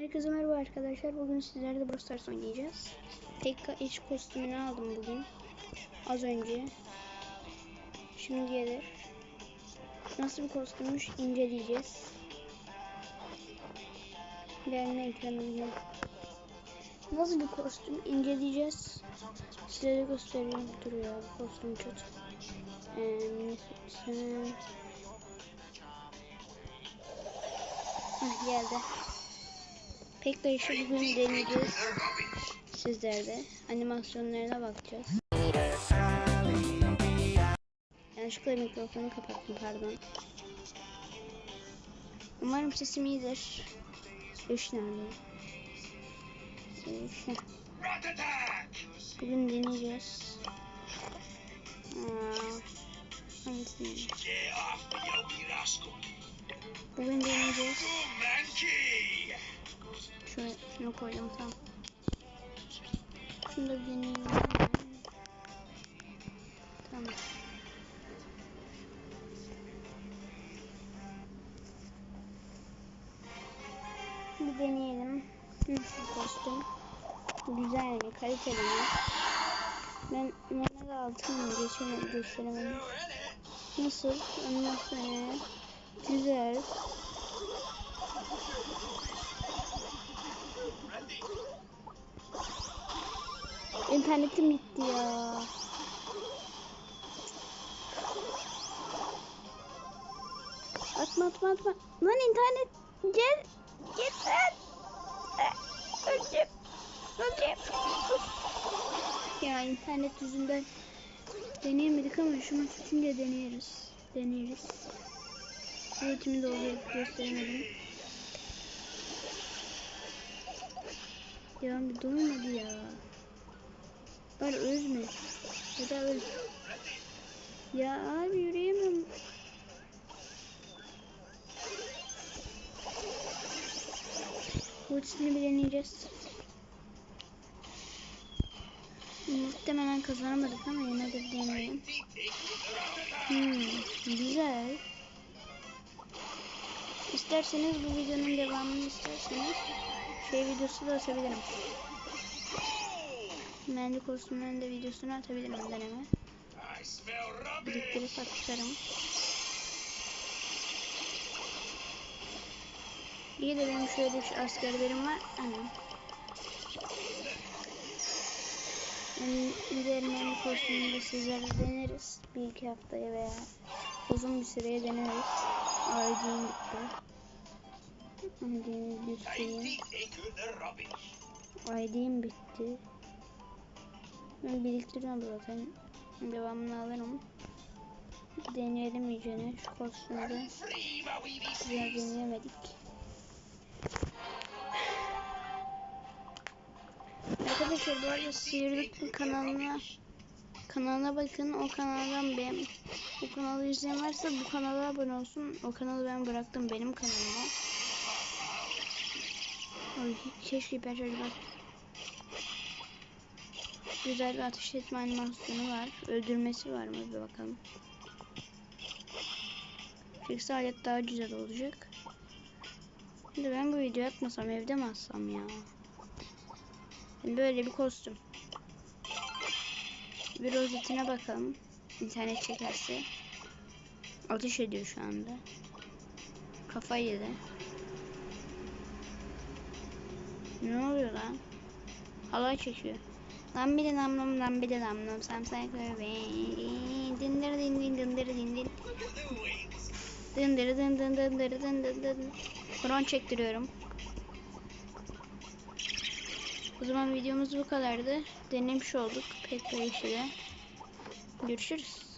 Herkese merhaba arkadaşlar. Bugün sizlerle Brawl Stars oynayacağız. Tekka iç kostümünü aldım bugün. Az önce. Şimdi gelir. Nasıl bir kostümmüş inceleyeceğiz. Gelme ekranına. Nasıl bir kostüm inceleyeceğiz. Size de göstereyim. Duruyor bu kostüm kötü. Ee, sen... Heh, geldi. Pek de işi bugün deneyeceğiz. Sizlerde animasyonlarına bakacağız. Yanlışlıkla mikrofonu kapattım pardon. Umarım sesim iyidir. Üç nerede? Bugün deneyeceğiz. Hangisini? Bugün deneyeceğiz. Şöyle şunu koydum tamam. Şunu da bir. Tamam. Bir deneyelim. Nasıl kostüm? Güzel mi? Kaliteli mi? Ben Mehmet altın mı? Geçemedim, gösteremedim. Nasıl? Animasyonu. Güzel. İnternetim gitti ya. Atma atma atma. Lan internet gel. Git lan. Öleceğim. Ya internet yüzünden deneyemedik ama şu maç bitince deneyeriz. Deneyeriz. Ultimi de oluyor gösteremedim. Ya bir doymadı ya. Var ölme. Ya da öl. Ya abi yürüyemem. Ultisini bir deneyeceğiz. Muhtemelen kazanamadık ama yine de deneyelim. Hmm, güzel. İsterseniz bu videonun devamını isterseniz şey videosu da atabilirim. Mendi kostümlerinin de videosunu atabilirim deneme. Biriktirip atarım. İyi de benim şöyle bir askerlerim var. Anam. Yani üzerinden bir kostümünü de sizlerle deneriz. Bir iki haftaya veya uzun bir süreye deneriz. ID'm bitti. ID'm bitti. Ben biriktiriyorum zaten. Devamını alırım. Deneyelim iyicene şu kostümü de. Güzel deneyemedik. Arkadaşlar bu arada Sihirlik kanalına kanalına bakın o kanaldan benim o kanalı izleyen varsa bu kanala abone olsun. O kanalı ben bıraktım benim kanalıma. Ay, keşke hiper bak. Güzel bir ateş etme animasyonu var. Öldürmesi var mı bir bakalım. Fix alet daha güzel olacak. Şimdi ben bu video yapmasam evde mi atsam ya? Böyle bir kostüm. Bir rozetine bakalım. İnternet çekerse. Ateş ediyor şu anda. Kafayı yedi. Ne oluyor lan? Halay çekiyor. Lan bir de namlum lan bir de namlum samsak dindir din din dindir din din dindir din din dindir din din din Kron çektiriyorum. O zaman videomuz bu kadardı. Denemiş olduk pek de Görüşürüz.